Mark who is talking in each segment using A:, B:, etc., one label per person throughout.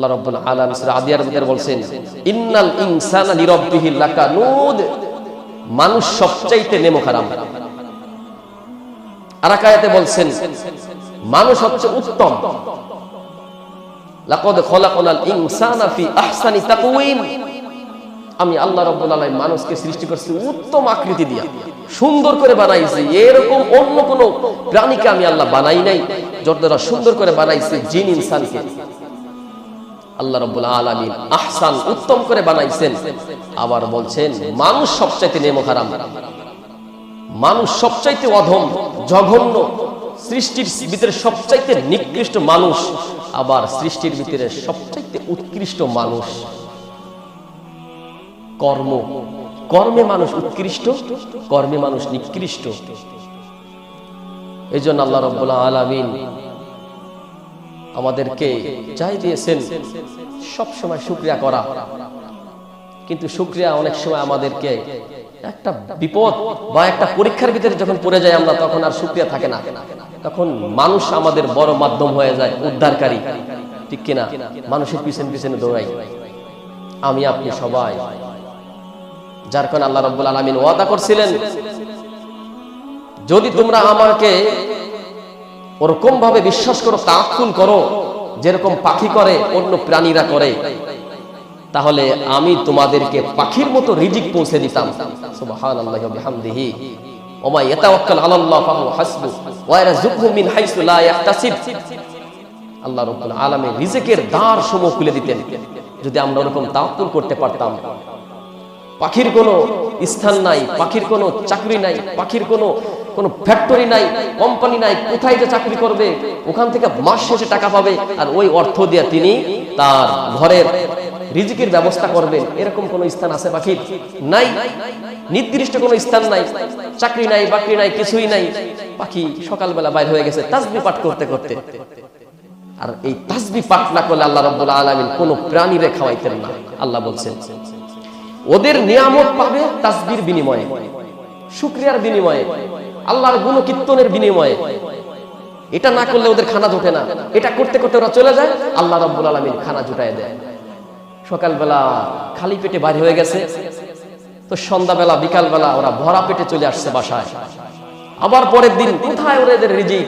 A: আল্লাহ রাব্বুল আলামিন সূরা আদিয়ার ভিতরে বলছেন, ইন্নাল ইনসানা লিরাব্বিহি লাকানুদ। মানুষ সবচাইতে নেমো খারাপ আর এক আয়াতে বলছেন, মানুষ হচ্ছে উত্তম। লাকদ খলাকনাল ইনসানা ফি আহসানি তাকওয়িম। আমি আল্লাহ রাব্বুল আলামিন মানুষকে সৃষ্টি করছি উত্তম আকৃতি দিয়া। সুন্দর করে বানাইছি, এরকম অন্য কোন প্রাণীকে আমি আল্লাহ বানাই নাই, যতটা সুন্দর করে বানাইছি জিন ইনসানকে। আল্লাহ রাব্বুল আলামিন আহসান উত্তম করে বানাইছেন। আবার বলছেন, মানুষ সবচাইতে নেমো হারাম মানুষ সবচাইতে অধম, জঘন্য, সৃষ্টির ভিতরে সবচাইতে নিকৃষ্ট মানুষ, আবার সৃষ্টির ভিতরে সবচাইতে উৎকৃষ্ট মানুষ। কর্ম। কর্মে মানুষ উৎকৃষ্ট, কর্মে মানুষ নিকৃষ্ট। এই জন্য আল্লাহ রব্বুল্লাহ আলমিন আমাদেরকে চাই দিয়েছেন, সব সময় শুক্রিয়া করা। কিন্তু শুক্রিয়া অনেক সময় আমাদেরকে একটা বিপদ বা একটা পরীক্ষার ভিতরে যখন পড়ে যায় আমরা, তখন আর শুক্রিয়া থাকে না। তখন মানুষ আমাদের বড় মাধ্যম হয়ে যায়, উদ্ধারকারী। ঠিক কিনা? মানুষের পিছনে পিছনে দৌড়াই। আমি, আপনি সবাই। যার কারণে আল্লাহ রব্বুল আলমিন ওয়াদা করছিলেন, যদি তোমরা আমাকে ওরকম ভাবে বিশ্বাস করো তাকুল করো, যেরকম পাখি করে, অন্য প্রাণীরা করে। তাহলে আমি তোমাদেরকে পাখির মতো রিজিক পৌঁছে দিতাম। আল্লাহ রাব্বুল রিজিকের দ্বার সমূহ খুলে দিতেন। যদি আমরা ওরকম তাওয়াক্কুল করতে পারতাম পাখির কোনো স্থান নাই, পাখির কোনো চাকরি নাই, পাখির কোনো কোনো ফ্যাক্টরি নাই কোম্পানি নাই, কোথায় যে চাকরি করবে, ওখান থেকে মাস শেষে টাকা পাবে, আর ওই অর্থ দিয়ে তিনি তার ঘরের রিজিকের ব্যবস্থা করবেন। এরকম কোনো স্থান আছে পাখির? নাই। নির্দিষ্ট কোনো স্থান নাই। চাকরি নাই, বাকরি নাই, কিছুই নাই। পাখি সকালবেলা বাইর হয়ে গেছে তাসবি পাঠ করতে করতে। আর এই তাজবি পাঠ না করলে আল্লাহ রব্বুল আলমিন কোনো প্রাণীরে খাওয়াইতেন না। আল্লাহ বলছেন ওদের নিয়ামত পাবে তাসবির বিনিময়ে, শুক্রিয়ার বিনিময়ে, আল্লাহর গুণ কীর্তনের বিনিময়ে। এটা না করলে ওদের খানা জোটে না। এটা করতে করতে ওরা চলে যায়, আল্লাহ রাব্বুল আলামিন খানা জুটায় দেয়। সকালবেলা খালি পেটে বাইরে হয়ে গেছে, তো সন্ধ্যাবেলা, বিকালবেলা ওরা ভরা পেটে চলে আসছে বাসায়। আবার পরের দিন কোথায় ওরা এদের রিজিক?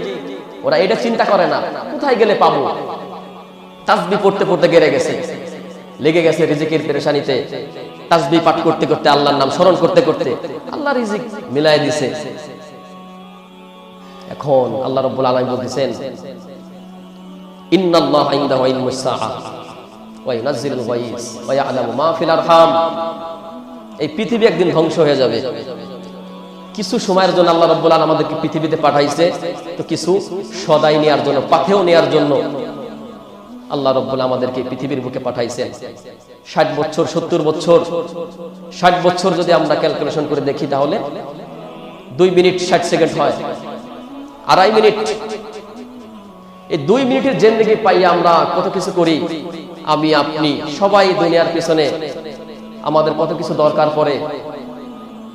A: ওরা এটা চিন্তা করে না, কোথায় গেলে পাবো? তাসবি পড়তে পড়তে গেড়ে গেছে। লেগে গেছে রিজিকের পেরেশানিতে। তাসবি পাঠ করতে করতে, আল্লাহর নাম স্মরণ করতে করতে আল্লাহ রিজিক মিলাই দিছে। এখন আল্লাহ রব্বুল আলামিন বলতেছেন, ইন্নাল্লাহ ইনদাহু ইলমুস সাআ ওয়া ইউনাজ্জিলুল গায়স ওয়া ইয়ালামু মা ফিল আরহাম। এই পৃথিবী একদিন ধ্বংস হয়ে যাবে। কিছু সময়ের জন্য আল্লাহ রব্বুল আলামিন আমাদেরকে পৃথিবীতে পাঠাইছে, তো কিছু সদাই নেয়ার জন্য, পাথেও নেয়ার জন্য আল্লাহ রব্বুল আমাদেরকে পৃথিবীর বুকে পাঠাইছেন। ষাট বছর, সত্তর বছর, ষাট বছর যদি আমরা ক্যালকুলেশন করে দেখি তাহলে দুই মিনিট ষাট সেকেন্ড হয়, আড়াই মিনিট। এই দুই মিনিটের জেন্দিগি পাইয়া আমরা কত কিছু করি, আমি, আপনি, সবাই দুনিয়ার পিছনে, আমাদের কত কিছু দরকার পড়ে,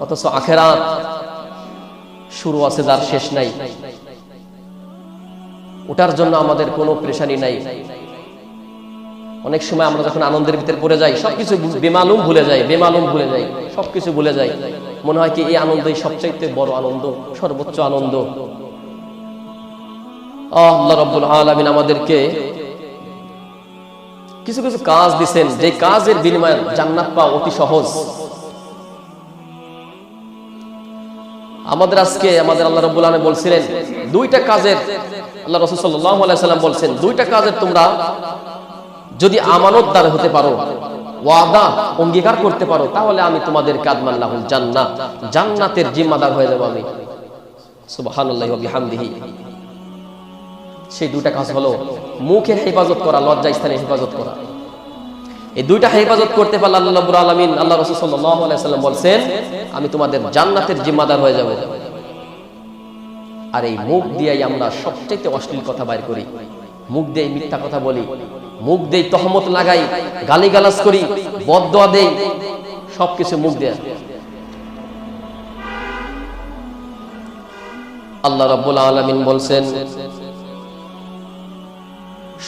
A: অথচ আখেরাত শুরু আছে যার শেষ নাই। ওটার জন্য আমাদের কোনো প্রেশানি নাই। অনেক সময় আমরা যখন আনন্দের ভিতরে পড়ে যাই, সবকিছু বেমালুম ভুলে যাই, বেমালুম ভুলে যাই, সবকিছু ভুলে যাই। মনে হয় কি এই আনন্দই সবচাইতে বড় আনন্দ, সর্বোচ্চ আনন্দ। আল্লাহ রব্বুল আমাদেরকে কিছু কিছু কাজ যে কাজের বিনিময়ে জান্নাত পাওয়া অতি সহজ। আমাদের আজকে আমাদের আল্লাহ রব্বুল বলছিলেন, দুইটা কাজের, আল্লাহ আলাইসাল্লাম বলছেন, দুইটা কাজের তোমরা যদি আমানতদার হতে পারো, ওয়াদা অঙ্গীকার করতে পারো, তাহলে আমি তোমাদের কাদমাল্লাহুল জান্নাত, জান্নাতের জিম্মাদার হয়ে যাব আমি। সুবহানাল্লাহি সেই দুইটা কাজ হলো, মুখের হেফাজত করা লজ্জা স্থানে হেফাজত করা। এই দুইটা হেফাজত করতে পারলে আল্লাহ আলমিন, আল্লাহ রাসূল সাল্লাল্লাহু আলাইহি বলছেন, আমি তোমাদের জান্নাতের জিম্মাদার হয়ে যাব। আর এই মুখ দিয়েই আমরা সবচেয়ে অশ্লীল কথা বাইর করি। মুখ দিয়ে মিথ্যা কথা বলি। মুখ দেই তহমত লাগাই, গালিগালাজ করি, বদদোয়া দেই, সবকিছু মুখ দিয়ে। আল্লাহ রাব্বুল আলামিন বলছেন,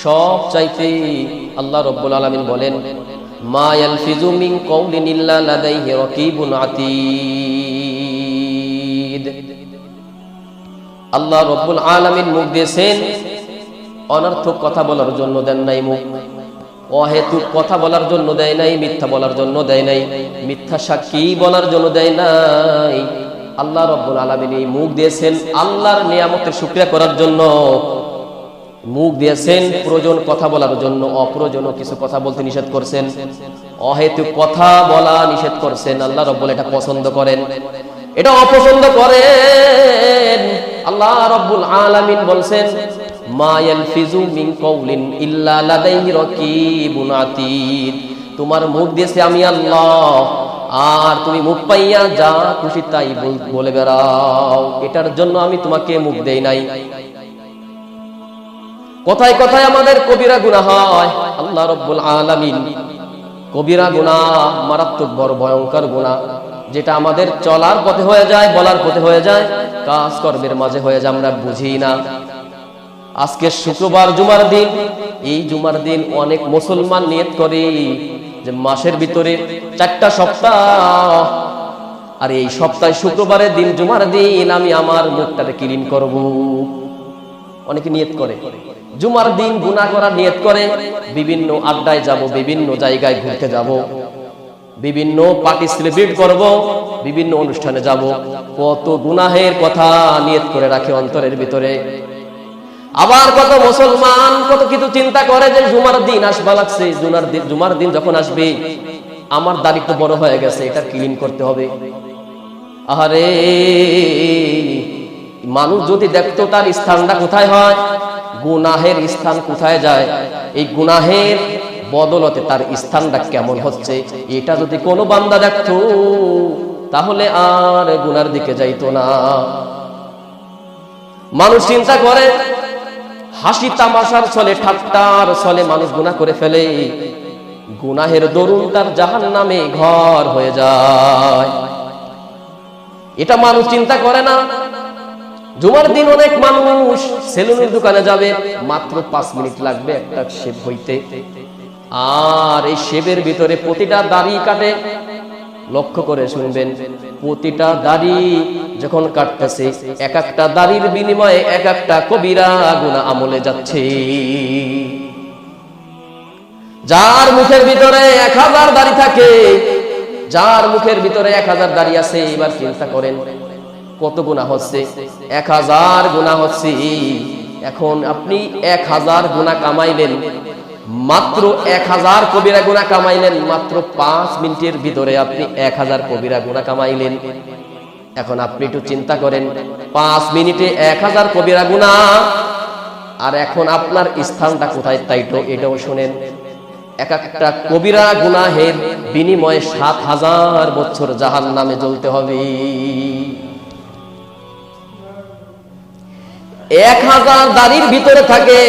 A: সব চাইতে আল্লাহ রব্বুল আলামিন বলেন, মা ইয়ালফিজু মিন কওলিন ইল্লা লাদাইহি রাকিবুন আতীদ। আল্লাহ রব্বুল আলামিন মুখ দিয়েছেন অনর্থক কথা বলার জন্য দেন নাই মুখ। অহেতুক কথা বলার জন্য দেয় নাই, মিথ্যা বলার জন্য দেয় নাই। মিথ্যা সাক্ষী বলার জন্য দেয় নাই। আল্লাহ রব্বুল আলামিন এই মুখ দিয়েছেন আল্লাহর নিয়ামতের শুকরিয়া করার জন্য। মুখ দিয়েছেন প্রয়োজন কথা বলার জন্য অপ্রয়োজনীয় কিছু কথা বলতে নিষেধ করছেন। অহেতুক কথা বলা নিষেধ করছেন, আল্লাহ রব্বুল এটা পছন্দ করেন। এটা অপছন্দ করেন। আল্লাহ রব্বুল আলামিন বলছেন তোমার মুখ দিয়েছে আমি আল্লাহ, আর তুমি মুখ পাইয়া যা খুশি তাই বলে বেড়াও। এটার জন্য আমি তোমাকে মুখ দেই নাই। কোথায় কোথায় আমাদের কবিরা গুনাহ হয়। আল্লাহ রব্বুল আলামিন কবিরা গুনাহ মারাত্মক বড় ভয়ঙ্কর গুনাহ, যেটা আমাদের চলার পথে হয়ে যায়, বলার পথে হয়ে যায় কাজ কর্মের মাঝে হয়ে যায়, আমরা বুঝি না। আজকে শুক্রবার জুমার দিন। এই জুমার দিন অনেক মুসলমান নিয়ত করে যে মাসের ভিতরে চারটা সপ্তাহ। আর এই সপ্তাহে শুক্রবারের দিন, জুমার দিন আমি আমার মুখটাকে ক্লিন করব। অনেকে নিয়ত করে। জুমার দিন গুনাহ করা নিয়ত করে। বিভিন্ন আড্ডায় যাব, বিভিন্ন জায়গায় ঘুরতে যাব। বিভিন্ন পার্টি সেলিব্রেট করব, বিভিন্ন অনুষ্ঠানে যাব। কত গুনাহের কথা নিয়ত করে রাখে অন্তরের ভিতরে। আবার কত মুসলমান কত কিছু চিন্তা করে যে জুমার দিন আসবা লাগছে জুমার দিন জুমার দিন যখন আসবে, আমার দাড়ি তো বড় হয়ে গেছে, এটা ক্লিন করতে হবে। আহারে, মানুষ যদি দেখতো তার স্থানটা কোথায় হয়, গুনাহের স্থান কোথায় যায়, এই গুনাহের বদলতে তার স্থানটা কেমন হচ্ছে, এটা যদি কোনো বান্দা দেখতো, তাহলে আর গুনার দিকে যাইতো না। মানুষ চিন্তা করে হাসি তামাশার চলে ঠাট্টার চলে মানুষ গুনাহ করে ফেলে। গুনাহের দরুন তার জাহান নামে ঘর হয়ে যায়। এটা মানুষ চিন্তা করে না। জুমার দিন অনেক মানুষ সেলুনের দোকানে যাবে, মাত্র পাঁচ মিনিট লাগবে একটা শেপ হইতে। আর এই শেপের ভিতরে প্রতিটা দাড়ি কাটে লক্ষ্য করে শুনবেন, প্রতিটা দাড়ি যখন কাটতেছে, এক একটা দাড়ির বিনিময়ে এক একটা কবিরা গুণা আমলে যাচ্ছে। যার মুখের ভিতরে এক হাজার দাড়ি থাকে, যার মুখের ভিতরে এক হাজার দাড়ি আছে, এবার চিন্তা করেন, কত গুণা হচ্ছে? এক হাজার গুণা হচ্ছে। এখন আপনি এক হাজার গুণা কামাইলেন মাত্র এক হাজার কবিরা গুণা কামাইলেন, মাত্র পাঁচ মিনিটের ভিতরে আপনি এক হাজার কবিরা গুণা কামাইলেন। এখন আপনি একটু চিন্তা করেন, পাঁচ মিনিটে এক হাজার কবিরা গুণা আর এখন আপনার স্থানটা কোথায় তাই তো এটাও শোনেন। এক একটা কবিরা গুনাহের বিনিময়ে সাত হাজার বছর জাহান নামে জ্বলতে হবে। এক হাজার দাড়ির ভিতরে থাকে।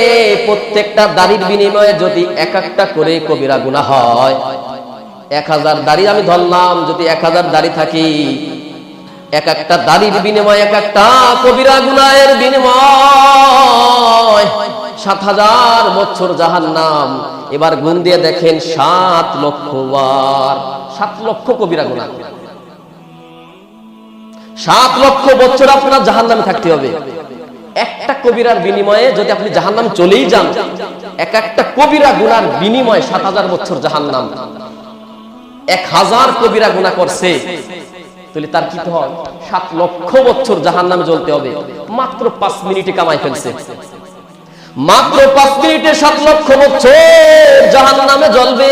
A: প্রত্যেকটা দাড়ির বিনিময়ে যদি এক একটা করে কবিরা গুণা হয়, এক হাজার দাড়ি আমি ধরলাম, যদি এক হাজার দাড়ি থাকি, এক একটা দাড়ির বিনিময়ে এক একটা কবিরা গুনাহের বিনিময়। সাত হাজার বছর জাহান নাম এবার গুণ দিয়ে দেখেন সাত লক্ষ বার সাত লক্ষ কবিরা গুণা সাত লক্ষ বছর আপনার জাহান নামে থাকতে হবে। একটা কবিরার বিনিময়ে যদি আপনি জাহান নাম চলেই যান, এক একটা কবিরা গুনার বিনিময়ে সাত হাজার বছর জাহান নাম এক হাজার কবিরা গুণা করছে, তাহলে তার কি হয়? সাত লক্ষ বছর জাহান নামে জ্বলতে হবে। মাত্র পাঁচ মিনিটে কামাই ফেলছে। মাত্র পাঁচ মিনিটে সাত লক্ষ বছর জাহান নামে জ্বলবে।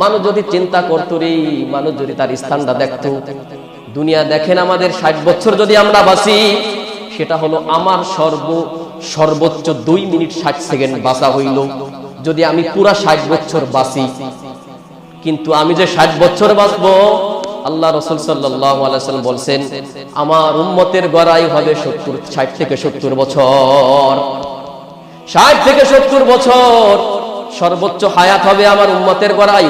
A: মানুষ যদি চিন্তা করতো রে, মানুষ যদি তার স্থানটা দেখতো দুনিয়া দেখেন আমাদের ষাট বছর যদি আমরা বাঁচি, সেটা হলো আমার সর্ব সর্বোচ্চ দুই মিনিট ষাট সেকেন্ড বাঁচা হইল। যদি আমি পুরা ষাট বছর বাঁচি, কিন্তু আমি যে ষাট বছর বাঁচবো, আল্লাহ রসুল সাল্লাম বলছেন, আমার উম্মতের গড়াই হবে সত্তর, ষাট থেকে সত্তর বছর। ষাট থেকে সত্তর বছর সর্বোচ্চ হায়াত হবে আমার উম্মতের গড়াই।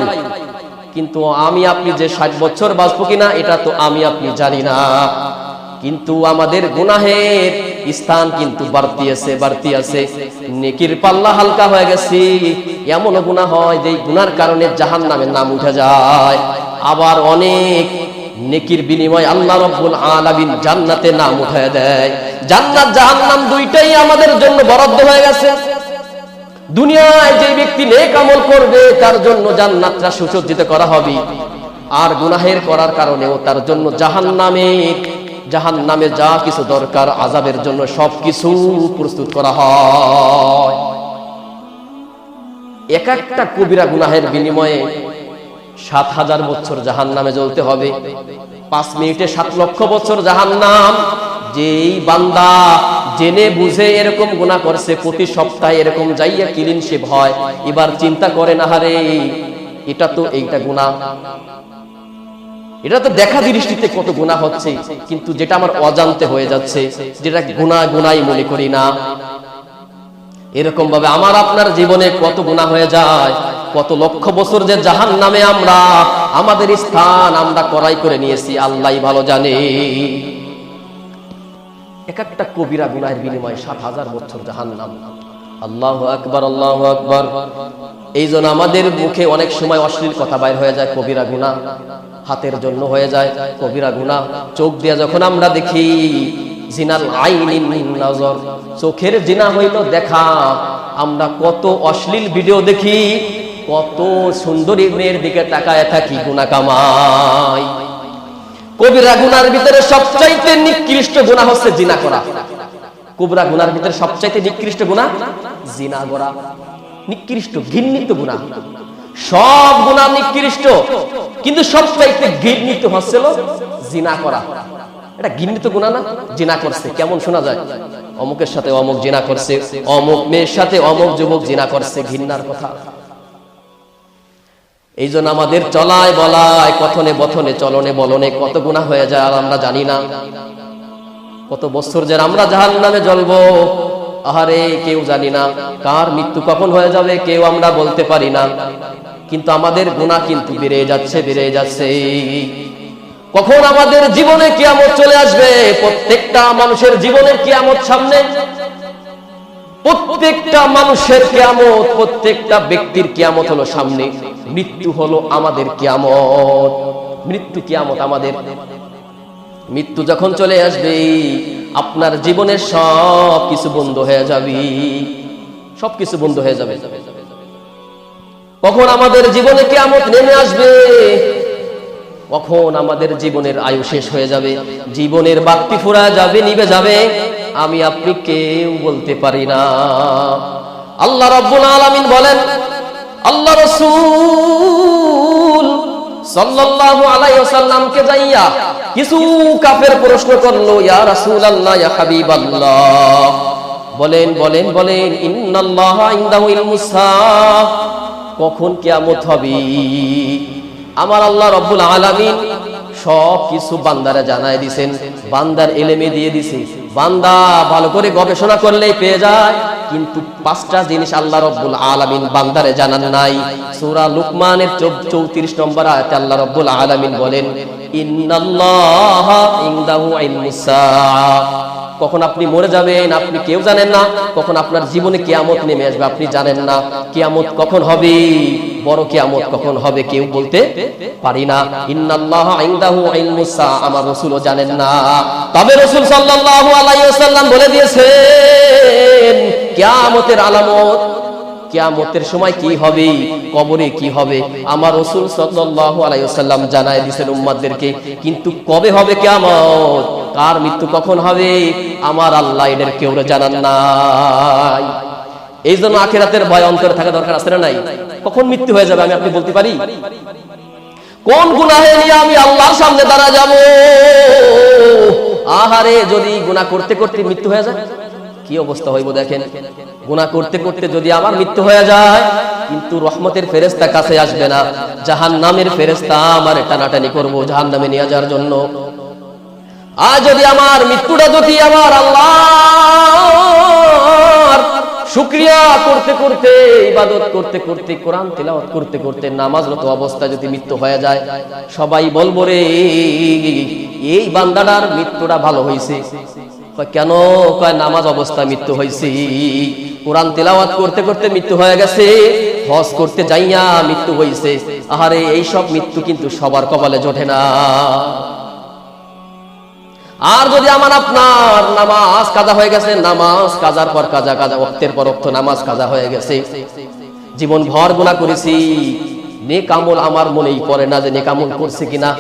A: কিন্তু আমি আপনি যে ষাট বছর বাঁচবো কিনা, এটা তো আমি আপনি জানি না। কিন্তু আমাদের গুনাহের স্থান কিন্তু বাড়তি আছে বাড়তি আছে। নেকির পাল্লা হালকা হয়ে গেছে। এমনও গুনাহ হয় যে গুনার কারণে জাহান নামের নাম উঠে যায়। আবার অনেক নেকির বিনিময় আল্লাহ রব্বুল আলামিন জান্নাতে নাম উঠায় দেয়। জান্নাত জাহান্নাম দুইটাই আমাদের জন্য বরাদ্দ হয়ে গেছে। দুনিয়ায় যে ব্যক্তি নেক আমল করবে, তার জন্য জান্নাতটা সুসজ্জিত করা হবে। আর গুনাহের করার কারণেও তার জন্য জাহান্নামে জাহান্নামে যা কিছু দরকার আজাবের জন্য সবকিছু প্রস্তুত করা হয়। এক একটা কবিরা গুনাহের বিনিময়ে সাত হাজার বছর জাহান নামে জ্বলতে হবে। পাঁচ মিনিটে সাত লক্ষ বছর জাহান নাম যেই বান্দা জেনে বুঝে এরকম গুণা করছে, প্রতি সপ্তাহে এরকম যাইয়া কিলিন সে ভয় এবার চিন্তা করে না হারে এটা তো এইটা গুণা এটা তো দেখা দৃষ্টিতে কত গুণা হচ্ছে, কিন্তু যেটা আমার অজান্তে হয়ে যাচ্ছে, যেটা গুণা গুনাই মনে করি না। এরকম ভাবে আমার আপনার জীবনে কত গুণা হয়ে যায়, কত লক্ষ বছর যে জাহান নামে আমরা, আমাদের স্থান আমরা করাই করে নিয়েছি আল্লাহ ভালো জানে। এক একটা কবিরা গুনাহের বিনিময়ে সাত হাজার বছর জাহান নাম আল্লাহ আকবর আল্লাহ আকবর। এই জন্য আমাদের মুখে অনেক সময় অশ্লীল কথা বাইর হয়ে যায়, কবিরা গুণা। হাতের জন্য হয়ে যায়, কবিরা গুণা। চোখ দিয়ে যখন আমরা দেখি জিনাল নজর। চোখের জিনা হইল দেখা। আমরা কত অশ্লীল ভিডিও দেখি, কত সুন্দরী মেয়ের দিকে তাকায় থাকি, গুণা কামাই। কবিরা গুনার ভিতরে সবচাইতে নিকৃষ্ট গুণা হচ্ছে জিনা করা। কবিরা গুনার ভিতরে সবচাইতে নিকৃষ্ট গুণা জিনা করা। নিকৃষ্ট, ঘৃণিত গুণা সব গুণা নিকৃষ্ট, কিন্তু সবচাইতে ঘৃণিত হচ্ছিল জিনা করা। এটা ঘৃণিত গুণা না, জিনা করছে। কেমন শোনা যায়? অমুকের সাথে অমুক জিনা করছে, অমুক মেয়ের সাথে অমুক যুবক জিনা করছে, ঘৃণার কথা। এই জন্য আমাদের চলায় বলায় কথনে বথনে, চলনে বলনে কত গুণা হয়ে যায় আর আমরা জানি না। কত বছর যে আমরা জাহান নামে জ্বলবো, আহারে কেউ জানি না কার মৃত্যু কখন হয়ে যাবে, কেউ আমরা বলতে পারি না। কিন্তু আমাদের গুণা কিন্তু বেড়ে যাচ্ছে বেড়ে যাচ্ছে। কখন আমাদের জীবনে কিয়ামত চলে আসবে, প্রত্যেকটা মানুষের জীবনের কিয়ামত সামনে। প্রত্যেকটা মানুষের কিয়ামত, প্রত্যেকটা ব্যক্তির কিয়ামত হলো সামনে। মৃত্যু হলো আমাদের কিয়ামত। মৃত্যু কিয়ামত আমাদের। মৃত্যু যখন চলে আসবে, আপনার জীবনের সব কিছু বন্ধ হয়ে যাবে। সব কিছু বন্ধ হয়ে যাবে। কখন আমাদের জীবনে কিয়ামত নেমে আসবে? কখন আমাদের জীবনের আয়ু শেষ হয়ে যাবে? জীবনের বাক্তি ফুরা যাবে নিবে যাবে। আমি আপনি কেউ বলতে পারি না। আল্লাহ রাব্বুল আলামিন বলেন আল্লাহ রাসূল সাল্লাল্লাহু আলাইহি ওয়াসাল্লামকে যাইয়া কিছু কাফের প্রশ্ন করল, ইয়া রাসূলুল্লাহ, ইয়া হাবিবাল্লাহ। বলেন বলেন বলেন, ইন্নাল্লাহা ইনদাহু ইলমুস কখন কিয়ামত হবে? আমার আল্লাহ রব্বুল আলামিন সব কিছু বান্দারা জানায় দিছেন, বান্দার এলেমে দিয়ে দিছে। বান্দা ভালো করে গবেষণা করলেই পেয়ে যায়। কিন্তু পাঁচটা জিনিস আল্লাহ রব্বুল আলামিন বান্দারে জানান নাই। সূরা লুকমানের 34 নম্বর আয়াতে আল্লাহ রব্বুল আলামিন বলেন কখন আপনি মরে যাবেন, আপনি কেউ জানেন না। কখন আপনার জীবনে কিয়ামত নেমে আসবে, আপনি জানেন না। কিয়ামত কখন হবে? বড় কিয়ামত কখন হবে কেউ বলতে পারি না। ইন্নাল্লাহ ইনদাহু ইলমুস আমার রাসূলও জানেন না। তবে রাসূল সাল্লাল্লাহু আলাইহি ওয়াসাল্লাম বলে দিয়েছেন, কিয়ামতের আলামত, কিয়ামতের সময় কি হবে, কবরে কি হবে, আমার রাসূল সাল্লাল্লাহু আলাইহি ওয়াসাল্লাম জানায় দিয়েছেন উম্মতদেরকে কিন্তু কবে হবে কিয়ামত? কার মৃত্যু কখন হবে? আমার আল্লাহ এদের কেউ জানান নাই এই জন্য আখেরাতের ভয় অন্তরে থাকা দরকার আছে নাই? কখন মৃত্যু হয়ে যাবে আমি আপনি বলতে পারি? কোন গুনাহে নিয়ে আমি আল্লাহর সামনে দাঁড়া যাব? আহারে, যদি গুনাহ করতে করতে মৃত্যু হয়ে যায়, কি অবস্থা হইব দেখেন? গুনাহ করতে করতে যদি আমার মৃত্যু হয়ে যায়, কিন্তু রহমতের ফেরেস্তা কাছে আসবে না জাহান নামের ফেরেস্তা আমার টানাটানি করব জাহান নামে নিয়ে যাওয়ার জন্য। আর যদি আমার মৃত্যুটা যদি আমার আল্লাহ শুক্রিয়া করতে করতে, ইবাদত করতে করতে, কোরআন তেলাওয়াত করতে করতে, নামাজরত অবস্থা যদি মৃত্যু হয়ে যায়, সবাই বলব রে, এই বান্দাটার মৃত্যুটা ভালো হয়েছে কেন? কয়, নামাজ অবস্থা মৃত্যু হয়েছে কোরআন তেলাওয়াত করতে করতে মৃত্যু হয়ে গেছে, হজ করতে যাইয়া মৃত্যু হয়েছে আহারে এই সব মৃত্যু কিন্তু সবার কপালে জোটে না। আর যদি আমার আপনার নামাজ কাজা হয়ে গেছে, নামাজ কাজার পর কাজা কাজা অক্তের পর অক্ত নামাজ কাজা হয়ে গেছে। জীবন ভর গুণা করেছি নেকামল আমার মনেই পড়ে না যে নেকামল করছে কিনা।